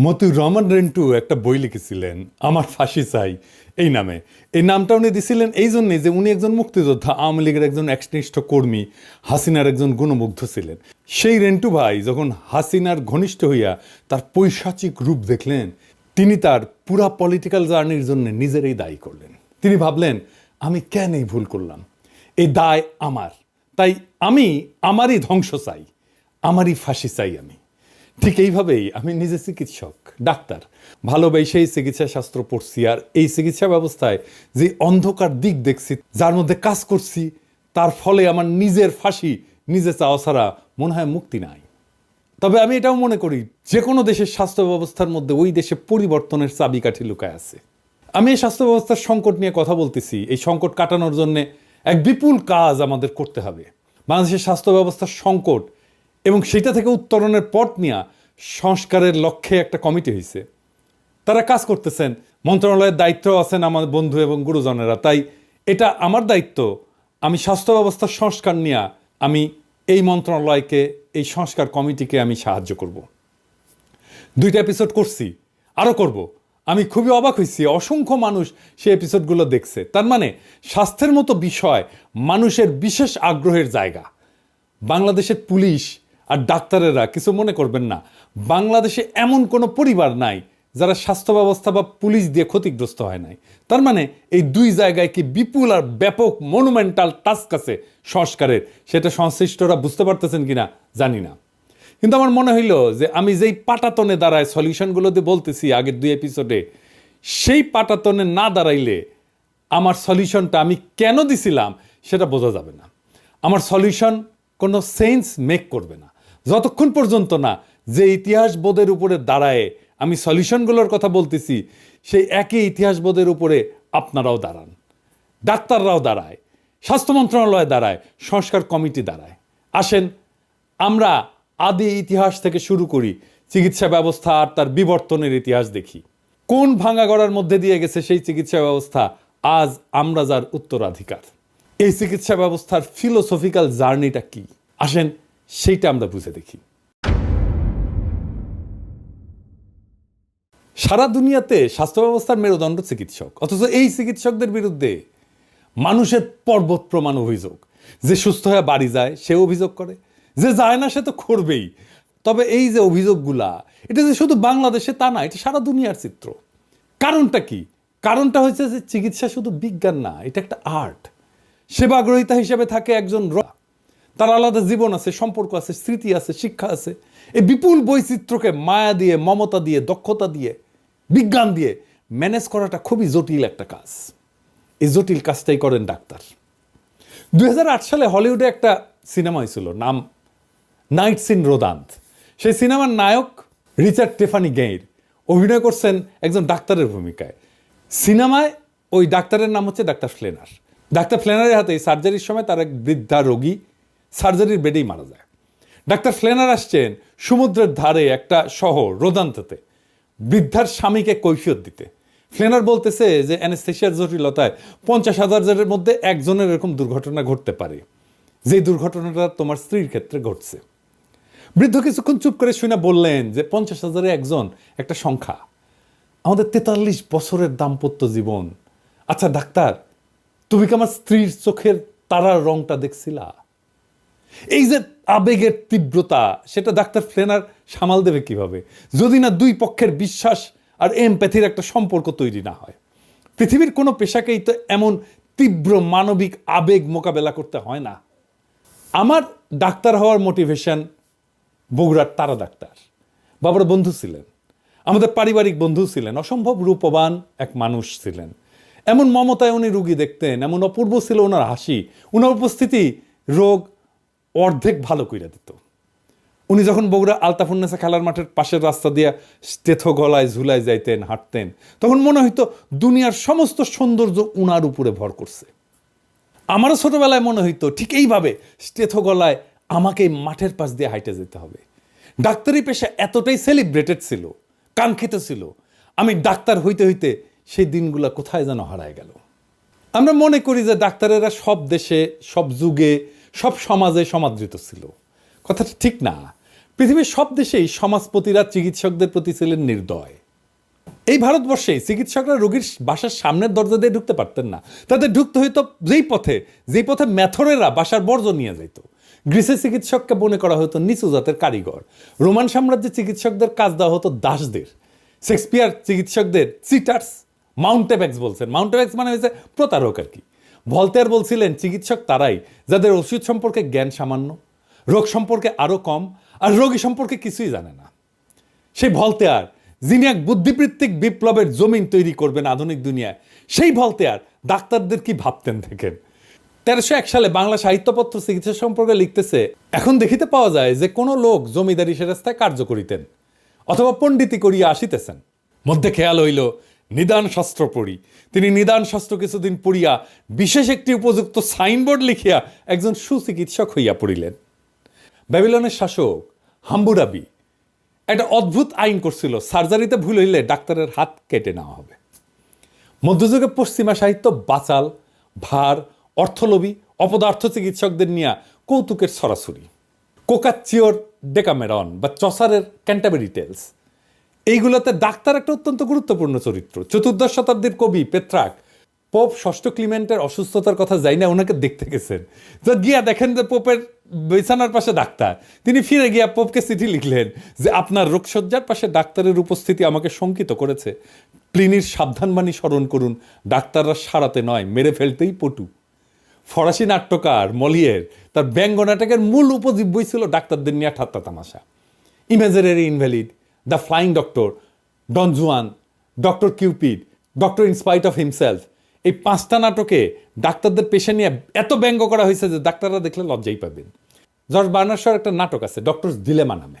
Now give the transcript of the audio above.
মতিউর রহমান রেন্টু একটা বই লিখেছিলেন, আমার ফাঁসি চাই এই নামে। এই নামটা উনি দিছিলেন এই জন্যে যে উনি একজন মুক্তিযোদ্ধা, আওয়ামী লীগের একজন একনিষ্ঠ কর্মী, হাসিনার একজন গুণমুগ্ধ ছিলেন। সেই রেন্টু ভাই যখন হাসিনার ঘনিষ্ঠ হইয়া তার পৈশাচিক রূপ দেখলেন, তিনি তার পুরা পলিটিক্যাল জার্নির জন্য নিজেরই দায়ী করলেন। তিনি ভাবলেন, আমি কেন এই ভুল করলাম? এই দায় আমার। তাই আমি আমারই ধ্বংস চাই। আমারই ফাঁসি চাই আমি। ঠিক এইভাবেই, আমি নিজে চিকিৎসক, ডাক্তার। ভালোবেসেই চিকিৎসা শাস্ত্র পড়ছি, আর এই চিকিৎসা ব্যবস্থায় যে অন্ধকার দিক দেখছি, যার মধ্যে কাজ করছি, তার ফলে আমার নিজের ফাঁসি, নিজে চাওয়া ছাড়া মনে হয় মুক্তি নাই। তবে আমি এটাও মনে করি যে কোনো দেশের স্বাস্থ্য ব্যবস্থার মধ্যে ওই দেশে পরিবর্তনের চাবিকাঠি লুকায় আছে। আমি এই স্বাস্থ্য ব্যবস্থার সংকট নিয়ে কথা বলতেছি, এই সংকট কাটানোর জন্য এক বিপুল কাজ আমাদের করতে হবে। বাংলাদেশের স্বাস্থ্য ব্যবস্থার সংকট এবং সেটা থেকে উত্তরণের পথ নিয়ে সংস্কারের লক্ষ্যে একটা কমিটি হয়েছে তারা কাজ করতেছেন, মন্ত্রণালয়ের দায়িত্ব আছেন আমার বন্ধু এবং গুরুজনেরা। তাই এটা আমার দায়িত্ব, আমি স্বাস্থ্য ব্যবস্থার সংস্কার নিয়ে আমি এই মন্ত্রণালয়কে, এই সংস্কার কমিটিকে আমি সাহায্য করব। দুইটা এপিসোড করছি, আরও করব। আমি খুবই অবাক হয়েছি অসংখ্য মানুষ সেই এপিসোডগুলো দেখছে। তার মানে স্বাস্থ্যের মতো বিষয় মানুষের বিশেষ আগ্রহের জায়গা। বাংলাদেশের পুলিশ আর ডাক্তারেরা কিছু মনে করবেন না। বাংলাদেশে এমন কোনো পরিবার নাই যারা স্বাস্থ্য ব্যবস্থা বা পুলিশ দিয়ে ক্ষতিগ্রস্ত হয় নাই। তার মানে এই দুই জায়গায় কি বিপুল আর ব্যাপক মনুমেন্টাল টাস্ক আছে সংস্কারের? সেটা সংশ্লিষ্টরা বুঝতে পারতেছেন কিনা জানি না। কিন্তু আমার মনে হইল যে আমি যেই পাটাতনে দাঁড়ায় সলিউশনগুলো দিয়ে বলতেছি আগের দুই এপিসোডে সেই পাটাতনে না দাঁড়াইলে আমার সলিউশনটা আমি কেন দিছিলাম সেটা বোঝা যাবে না। আমার সলিউশন কোনো সেন্স মেক করবে না। যতক্ষণ পর্যন্ত না যে ইতিহাস বোধের উপরে দাঁড়ায়, আমি সলিউশনগুলোর কথা বলতেছি, সেই একই ইতিহাস বোধের উপরে আপনারাও দাঁড়ান। ডাক্তাররাও দাঁড়ায়, স্বাস্থ্য মন্ত্রণালয় দাঁড়ায়, সংস্কার কমিটি দাঁড়ায়। আসেন, আমরা আদি ইতিহাস থেকে শুরু করি, চিকিৎসা ব্যবস্থা আর তার বিবর্তনের ইতিহাস দেখি। কোন ভাঙা গড়ার মধ্যে দিয়ে গেছে সেই চিকিৎসা ব্যবস্থা, আজ আমরা যার উত্তরাধিকার। এই চিকিৎসা ব্যবস্থার ফিলোসফিক্যাল জার্নিটা কি? আসেন সেইটা আমরা বুঝে দেখি। সারা দুনিয়াতে স্বাস্থ্য ব্যবস্থার মেরুদণ্ড চিকিৎসক, অথচ এই চিকিৎসকদের বিরুদ্ধে মানুষের পর্বত প্রমাণ অভিযোগ। যে সুস্থ হয়ে বাড়ি যায়, সে অভিযোগ করে। যে যায় না, সে তো করবেই। তবে এই যে অভিযোগগুলা, এটা যে শুধু বাংলাদেশে তা না, এটা সারা দুনিয়ার চিত্র। কারণটা কি? কারণটা হচ্ছে যে চিকিৎসা শুধু বিজ্ঞান না, এটা একটা আর্ট। সেবাগ্রহিতা হিসেবে থাকে একজন তার আলাদা জীবন আছে, সম্পর্ক আছে, স্মৃতি আছে, শিক্ষা আছে। এই বিপুল বৈচিত্র্যকে মায়া দিয়ে, মমতা দিয়ে, দক্ষতা দিয়ে, বিজ্ঞান দিয়ে ম্যানেজ করাটা খুবই জটিল একটা কাজ। এই জটিল কাজটাই করেন ডাক্তার। দু হাজার আট সালে হলিউডে একটা সিনেমা হয়েছিল, নাম নাইটস ইন রোদান্ত। সেই সিনেমার নায়ক রিচার্ড টেফানি গেইর অভিনয় করছেন একজন ডাক্তারের ভূমিকায়। সিনেমায় ওই ডাক্তারের নাম হচ্ছে ডাক্তার ফ্লেনার। ডাক্তার ফ্লেনারের হাতে সার্জারির সময় তার এক বৃদ্ধা রোগী সার্জারির বেডেই মারা যায়। ডাক্তার ফ্লেনার আসছেন সমুদ্রের ধারে একটা শহর, রোদান্ততে। বৃদ্ধার স্বামীকে কৈফিয়ত দিতে। ফ্লেনার বলতেছে যে অ্যানেস্থেশিয়ার জটিলতায় পঞ্চাশ হাজার জনের মধ্যে একজনের এরকম দুর্ঘটনা ঘটতে পারে। যে দুর্ঘটনাটা তোমার স্ত্রীর ক্ষেত্রে ঘটছে। বৃদ্ধ কিছুক্ষণ চুপ করে শুনে বললেন যে, পঞ্চাশ হাজারে একজন, একটা সংখ্যা। আমাদের তেতাল্লিশ বছরের দাম্পত্য জীবন। আচ্ছা ডাক্তার, তুমি কি আমার স্ত্রীর চোখের তারার রংটা দেখছিলা? এই যে আবেগের তীব্রতা, সেটা ডাক্তার ফ্লেনার সামাল দেবে কীভাবে? যদি না দুই পক্ষের বিশ্বাস আর এমপ্যাথির একটা সম্পর্ক তৈরি না হয়। পৃথিবীর কোনো পেশাকেই তো এমন তীব্র মানবিক আবেগ মোকাবেলা করতে হয় না। আমার ডাক্তার হওয়ার মোটিভেশন বগুড়ার তারা ডাক্তার। বাবার বন্ধু ছিলেন। আমাদের পারিবারিক বন্ধু ছিলেন। অসম্ভব রূপবান এক মানুষ ছিলেন। এমন মমতায় উনি রুগী দেখতেন, এমন অপূর্ব ছিল ওনার হাসি। ওনার উপস্থিতি রোগ অর্ধেক ভালো কইরা দিত। উনি যখন বগুড়া আলতাফুন্নেসা খেলার মাঠের পাশের রাস্তা দিয়ে স্টেথ গলায় ঝুলায় যাইতেন, হাঁটতেন, তখন মনে হইতো দুনিয়ার সমস্ত সৌন্দর্য উনার উপরে ভর করছে। আমারও ছোটবেলায় মনে হইতো ঠিক এইভাবে স্টেথ গলায় আমাকে মাঠের পাশ দিয়ে হাইটে যেতে হবে। ডাক্তারি পেশা এতটাই সেলিব্রেটেড ছিল, কাঙ্ক্ষিত ছিল। আমি ডাক্তার হইতে হইতে সেই দিনগুলো কোথায় যেন হারায় গেল। আমরা মনে করি যে ডাক্তারেরা সব দেশে, সব যুগে সব সমাজে সমাদৃত ছিল। কথাটা ঠিক না। পৃথিবীর সব দেশেই সমাজপতিরা চিকিৎসকদের প্রতি ছিলেন নির্দয়। এই ভারতবর্ষে চিকিৎসকরা রোগীর বাসার সামনের দরজা দিয়ে ঢুকতে পারতেন না। তাদের ঢুকতে হইতো যেই পথে যেই পথে ম্যাথরেরা বাসার বর্জ্য নিয়ে যেত গ্রিসের চিকিৎসককে মনে করা হতো নিচু জাতের কারিগর। রোমান সাম্রাজ্যের চিকিৎসকদের কাজ দেওয়া হতো দাসদের। শেক্সপিয়ার চিকিৎসকদের চিটার্স মাউন্টেব্যাক্স বলছেন। মাউন্টেব্যাক্স মানে হয়েছে প্রতারক আর কি। ভলতেয়ার বলছিলেন, চিকিৎসক তারাই, যাদের ওষুধ সম্পর্কে জ্ঞান সামান্য, রোগ সম্পর্কে আরও কম, আর রোগী সম্পর্কে কিছুই জানে না। সেই ভলতেয়ার যিনি এক বুদ্ধিবৃত্তিক বিপ্লবের জমিন তৈরি করবেন আধুনিক দুনিয়ায়, সেই ভলতেয়ার ডাক্তারদের কি ভাবতেন দেখেন? তেরোশো এক সালে বাংলা সাহিত্যপত্র চিকিৎসা সম্পর্কে লিখতেছে, এখন দেখিতে পাওয়া যায় যে কোনো লোক জমিদারি সেরাস্তায় কার্য করিতেন, অথবা পণ্ডিতি করিয়া আসিতেছেন। মধ্যে খেয়াল হইল নিদান শাস্ত্র পড়ি। তিনি নিদান শাস্ত্র কিছুদিন পড়িয়া বিশেষ একটি উপযুক্ত সাইনবোর্ড লিখিয়া একজন সুচিকিৎসক হইয়া পড়িলেন। ব্যাবিলনের শাসক হাম্বুরাবি একটা অদ্ভুত আইন করছিল, সার্জারিতে ভুল হইলে ডাক্তারের হাত কেটে নেওয়া হবে। মধ্যযুগে পশ্চিমা সাহিত্য বাচাল, ভার, অর্থলোভী, অপদার্থ চিকিৎসকদের নিয়ে কৌতুকের সরাসরি। কোকাচ্চিওর ডেকামেরন বা চসারের ক্যান্টাবেরি টেলস। এইগুলোতে ডাক্তার একটা অত্যন্ত গুরুত্বপূর্ণ চরিত্র। চতুর্দশ শতাব্দীর কবি পেত্রাক, পোপ ষষ্ঠ ক্লিমেন্টের অসুস্থতার কথা যাই না ওনাকে দেখতে গেছেন। তো গিয়া দেখেন যে পোপের বিছানার পাশে ডাক্তার। তিনি ফিরে গিয়া পোপকে চিঠি লিখলেন যে, আপনার রোগসজ্জার পাশে ডাক্তারের উপস্থিতি আমাকে শঙ্কিত করেছে। প্লিনির সাবধানবাণী স্মরণ করুন, ডাক্তাররা সারাতে নয়, মেরে ফেলতেই পটু। ফরাসি নাট্যকার মলিয়ের তার ব্যঙ্গ নাটকের মূল উপজীব্যই ছিল ডাক্তারদের নিয়ে ঠাট্টা তামাশা। Imaginary invalid the flying doctor, Don Juan, doctor Cupid, doctor in spite of himself. এই পাঁচটা নাটকে ডাক্তারদের পেশা নিয়ে এত ব্যঙ্গ করা হয়েছে যে ডাক্তাররা দেখলে লজ্জাই পাবেন। জর্জ বার্নার্সর একটা নাটক আছে, ডক্টর দিলেমা নামে।